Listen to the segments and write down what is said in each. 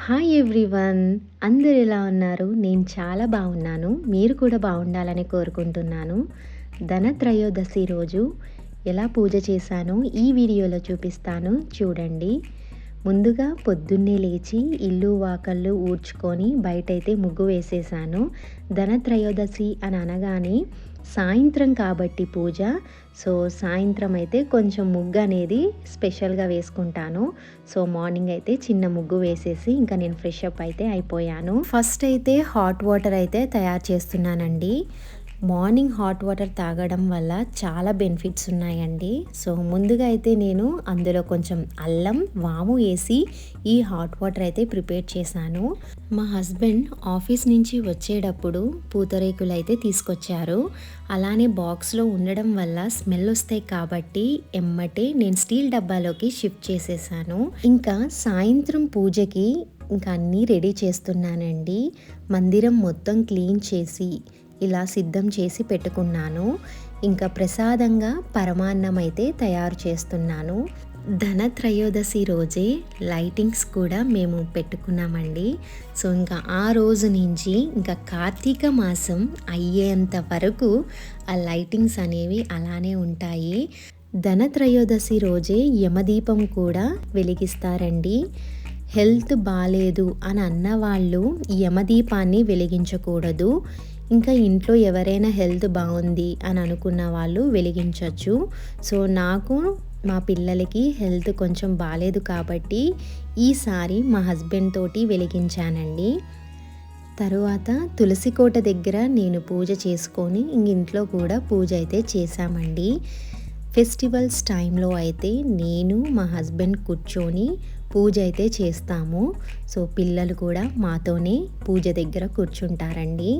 Hi everyone అందరు ఎలా ఉన్నారు? నేను చాలా బాగున్నాను. మీరు కూడా బాగుండాలని కోరుకుంటున్నాను. ధనత్రయోదశి రోజు ఎలా పూజ చేశానో? ఈ వీడియోలో చూపిస్తాను. చూడండి. ముందుగా పొద్దున్నే లేచి ఇల్లు వాకళ్ళు ఊడ్చుకొని బయటైతే ముగ్గు వేసేసాను ధనత్రయోదశి అని అనగానే సాయంత్రం కాబట్టి పూజ. సో సాయంత్రం అయితే కొంచెం ముగ్గు అనేది స్పెషల్గా వేసుకుంటాను. సో మార్నింగ్ అయితే చిన్న ముగ్గు వేసేసి ఇంకా నేను ఫ్రెష్ అప్ అయితే అయిపోయాను. ఫస్ట్ అయితే హాట్ వాటర్ అయితే తయారు చేస్తున్నానండి. మార్నింగ్ హాట్ వాటర్ తాగడం వల్ల చాలా బెనిఫిట్స్ ఉన్నాయండి. సో ముందుగా అయితే నేను అందులో కొంచెం అల్లం వాము వేసి ఈ హాట్ వాటర్ అయితే ప్రిపేర్ చేశాను. మా హస్బెండ్ ఆఫీస్ నుంచి వచ్చేటప్పుడు పూతరేకులు అయితే తీసుకొచ్చారు. అలానే బాక్స్లో ఉండడం వల్ల స్మెల్ వస్తాయి కాబట్టి ఎమ్మటే నేను స్టీల్ డబ్బాలోకి షిఫ్ట్ చేసేసాను. ఇంకా సాయంత్రం పూజకి ఇంకా అన్నీ రెడీ చేస్తున్నానండి. మందిరం మొత్తం క్లీన్ చేసి ఇలా సిద్ధం చేసి పెట్టుకున్నాను. ఇంకా ప్రసాదంగా పరమాన్నం అయితే తయారు చేస్తున్నాను. ధనత్రయోదశి రోజే లైటింగ్స్ కూడా మేము పెట్టుకున్నామండి. సో ఇంకా ఆ రోజు నుంచి ఇంకా కార్తీక మాసం అయ్యేంత వరకు ఆ లైటింగ్స్ అనేవి అలానే ఉంటాయి. ధనత్రయోదశి రోజే యమదీపం కూడా వెలిగిస్తారండి. హెల్త్ బాగాలేదు అని అన్న వాళ్ళు యమదీపాన్ని వెలిగించకూడదు. ఇంకా ఇంట్లో ఎవరైనా హెల్త్ బాగుంది అని అనుకున్న వాళ్ళు వెలిగించవచ్చు సో నాకు మా పిల్లలకి హెల్త్ కొంచెం బాగాలేదు కాబట్టి ఈసారి మా హస్బెండ్ తోటి వెలిగించానండి. తరువాత తులసి కోట దగ్గర నేను పూజ చేసుకొని ఇంట్లో కూడా పూజ అయితే చేశామండి. ఫెస్టివల్స్ టైంలో అయితే నేను మా హస్బెండ్ కూర్చొని పూజ అయితే చేస్తాము. సో పిల్లలు కూడా మాతోనే పూజ దగ్గర కూర్చుంటారండి.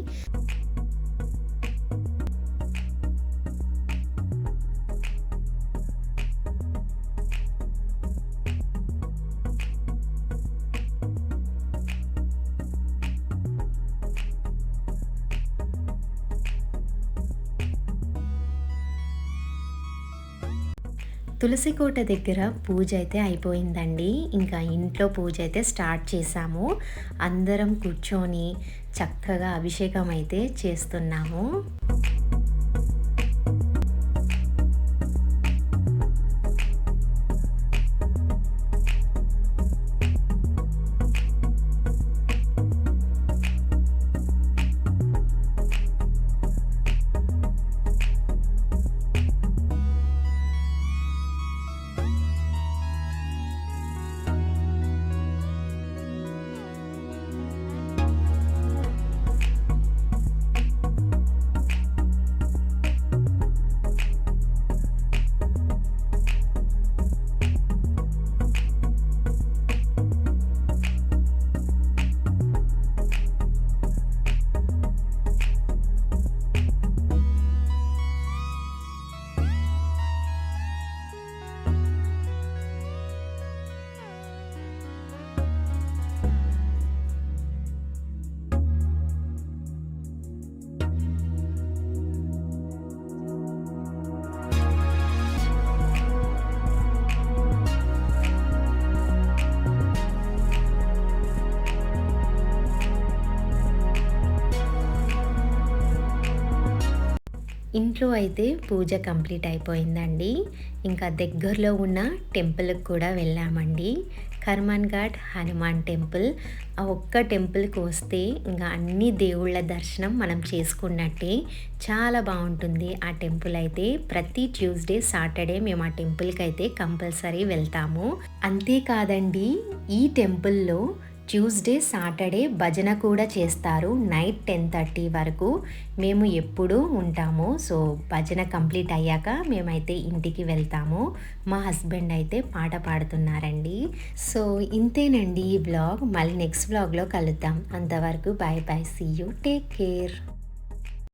తులసి కోట దగ్గర పూజ అయితే అయిపోయిందండి. ఇంకా ఇంట్లో పూజ అయితే స్టార్ట్ చేసాము అందరం కూర్చొని చక్కగా అభిషేకం అయితే చేస్తున్నాము. ఇంట్లో అయితే పూజ కంప్లీట్ అయిపోయిందండి. ఇంకా దగ్గరలో ఉన్న టెంపుల్కి కూడా వెళ్ళామండి. Karmanghat Hanuman temple. ఆ ఒక్క టెంపుల్కి వస్తే ఇంకా అన్ని దేవుళ్ళ దర్శనం మనం చేసుకున్నట్టే చాలా బాగుంటుంది ఆ టెంపుల్ అయితే. ప్రతి ట్యూస్డే సాటర్డే మేము ఆ టెంపుల్కి అయితే కంపల్సరీ వెళ్తాము. అంతేకాదండి ఈ టెంపుల్లో ట్యూస్డే సాటర్డే భజన కూడా చేస్తారు. నైట్ టెన్ థర్టీ వరకు మేము ఎప్పుడూ ఉంటాము. సో భజన కంప్లీట్ అయ్యాక మేమైతే ఇంటికి వెళ్తాము. మా హస్బెండ్ అయితే పాట పాడుతున్నారండి. సో ఇంతేనండి ఈ బ్లాగ్. మళ్ళీ నెక్స్ట్ బ్లాగ్లో కలుద్దాం. అంతవరకు bye bye see you take care